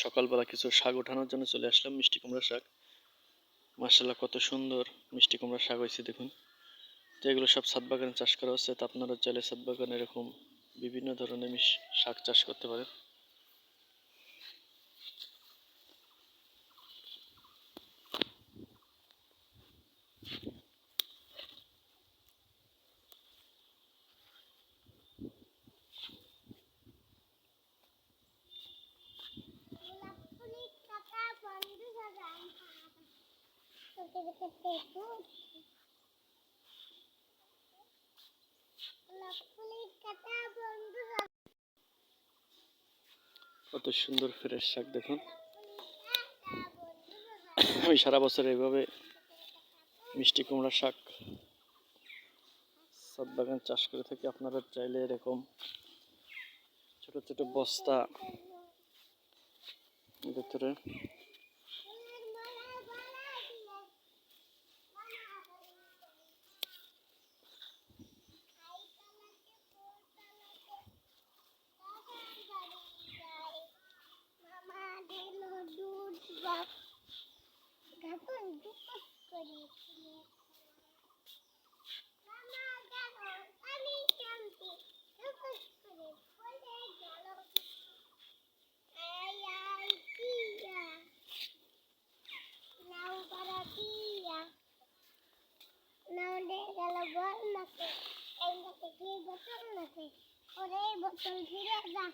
সকালবেলা কিছু শাক ওঠানোর জন্য চলে আসলাম, মিষ্টি কুমড়া শাক। মার্শাল্লাহ কত সুন্দর মিষ্টি কুমড়া শাক হয়েছে, দেখুন। তো এগুলো সব ছাদ বাগানে চাষ করা হচ্ছে, তো আপনারা চাইলে ছাদ বাগানে এরকম বিভিন্ন ধরনের শাক চাষ করতে পারেন ফুলি কাটা বন্ধ হয়ে তোকে দেখে দেখো ফুলি কাটা বন্ধ হয়ে কত সুন্দর ফ্রেশ শাক দেখুন। আমি সারা বছর এইভাবে মিষ্টি কুমড়া শাক ছাদ বাগান চাষ করে থাকি। আপনারা চাইলে এরকম ছোট ছোট বস্তা ভিতরে ওরে বোতল ফিরে যা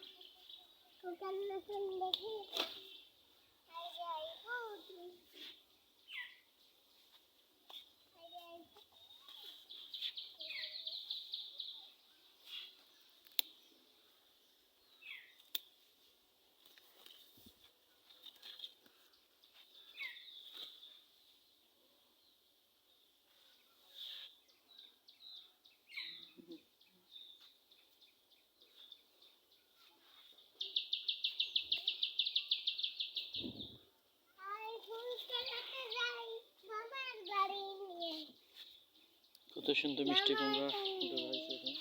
কোকাল নাকে দেখি কত সুন্দর মিষ্টি কুমড়া এখন।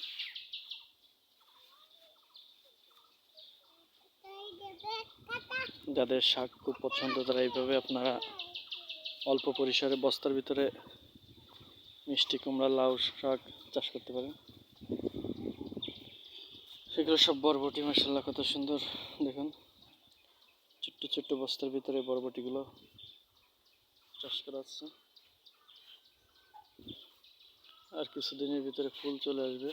যাদের শাক খুব পছন্দ, তারা এইভাবে আপনারা অল্প পরিসরে বস্তার ভিতরে মিষ্টি কুমড়া, লাউ শাক চাষ করতে পারেন। সেগুলো সব বরবটি মাসাল্লাহ কত সুন্দর। দেখুন, ছোট্ট ছোট্ট বস্তার ভিতরে বরবটিগুলো চাষ করা হচ্ছে। আর কিছুদিনের ভিতরে ফুল চলে আসবে।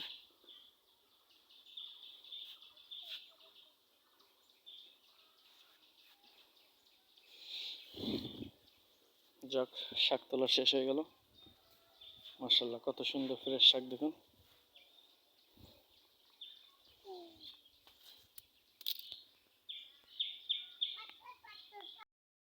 যাক শাক তোলা শেষ হয়ে গেল। মার্শাল্লাহ কত সুন্দর ফ্রেশ শাক দেখুন।